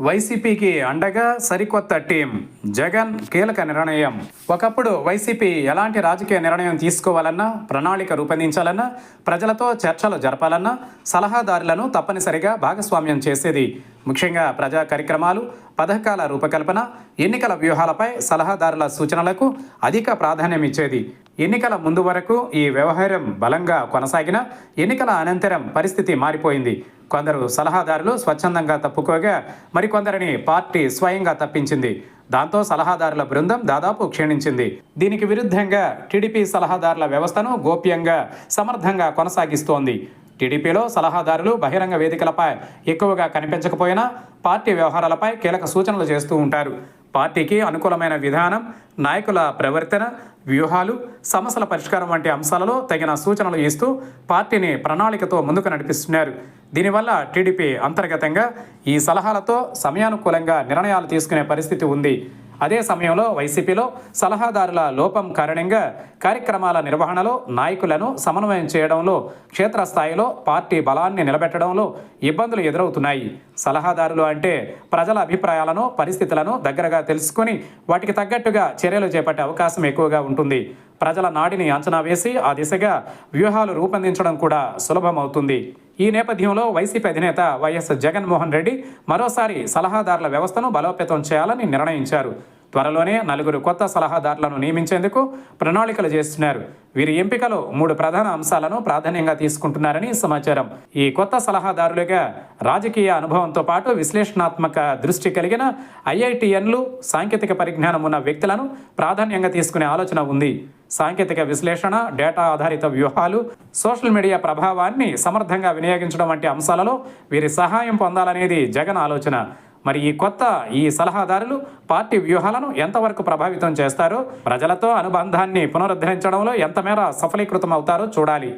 వైసీపీకి అండగా సరికొత్త టీం. జగన్ కీలక నిర్ణయం. ఒకప్పుడు వైసీపీ ఎలాంటి రాజకీయ నిర్ణయం తీసుకోవాలన్నా ప్రణాళిక రూపొందించాలన్నా ప్రజలతో చర్చలు జరపాలన్నా సలహాదారులను తప్పనిసరిగా భాగస్వామ్యం చేసేది. ముఖ్యంగా ప్రజా కార్యక్రమాలు పథకాల రూపకల్పన ఎన్నికల వ్యూహాలపై సలహాదారుల సూచనలకు అధిక ప్రాధాన్యం ఇచ్చేది. ఎన్నికల ముందు వరకు ఈ వ్యవహారం బలంగా కొనసాగిన ఎన్నికల అనంతరం పరిస్థితి మారిపోయింది. కొందరు సలహాదారులు స్వచ్ఛందంగా తప్పుకోగా మరికొందరిని పార్టీ స్వయంగా తప్పించింది. దాంతో సలహాదారుల బృందం దాదాపు క్షీణించింది. దీనికి విరుద్ధంగా టీడీపీ సలహాదారుల వ్యవస్థను గోప్యంగా సమర్థంగా కొనసాగిస్తోంది. టీడీపీలో సలహాదారులు బహిరంగ వేదికలపై ఎక్కువగా కనిపించకపోయినా పార్టీ వ్యవహారాలపై కీలక సూచనలు చేస్తూ ఉంటారు. పార్టీకి అనుకూలమైన విధానం నాయకుల ప్రవర్తన వ్యూహాలు సమస్యల పరిష్కారం వంటి అంశాలలో తగిన సూచనలు ఇస్తూ పార్టీని ప్రణాళికతో ముందుకు నడిపిస్తున్నారు. దీనివల్ల టీడీపీ అంతర్గతంగా ఈ సలహాలతో సమయానుకూలంగా నిర్ణయాలు తీసుకునే పరిస్థితి ఉంది. అదే సమయంలో వైసీపీలో సలహాదారుల లోపం కారణంగా కార్యక్రమాల నిర్వహణలో నాయకులను సమన్వయం చేయడంలో క్షేత్రస్థాయిలో పార్టీ బలాన్ని నిలబెట్టడంలో ఇబ్బందులు ఎదురవుతున్నాయి. సలహాదారులు అంటే ప్రజల అభిప్రాయాలను పరిస్థితులను దగ్గరగా తెలుసుకొని వాటికి తగ్గట్టుగా చర్యలు చేపట్టే అవకాశం ఎక్కువగా ఉంటుంది. ప్రజల నాడిని అంచనా వేసి ఆ దిశగా వ్యూహాలు రూపొందించడం కూడా సులభమవుతుంది. ఈ నేపథ్యంలో వైసీపీ అధినేత వైఎస్ జగన్మోహన్ రెడ్డి మరోసారి సలహాదారుల వ్యవస్థను బలోపేతం చేయాలని నిర్ణయించారు. త్వరలోనే నలుగురు కొత్త సలహాదారులను నియమించేందుకు ప్రణాళికలు చేస్తున్నారు. వీరి ఎంపికలో మూడు ప్రధాన అంశాలను ప్రాధాన్యంగా తీసుకుంటున్నారని సమాచారం. ఈ కొత్త సలహాదారులుగా రాజకీయ అనుభవంతో పాటు విశ్లేషణాత్మక దృష్టి కలిగిన ఐఐటిఎన్లు సాంకేతిక పరిజ్ఞానం ఉన్న వ్యక్తులను ప్రాధాన్యంగా తీసుకునే ఆలోచన ఉంది. సాంకేతిక విశ్లేషణ డేటా ఆధారిత వ్యూహాలు సోషల్ మీడియా ప్రభావాన్ని సమర్థంగా వినియోగించడం వంటి అంశాలలో వీరి సహాయం పొందాలనేది జగన్ ఆలోచన. మరి ఈ కొత్త ఈ సలహాదారులు పార్టీ వ్యూహాలను ఎంతవరకు ప్రభావితం చేస్తారో ప్రజలతో అనుబంధాన్ని పునరుద్ధరించడంలో ఎంతమేర సఫలీకృతం అవుతారో చూడాలి.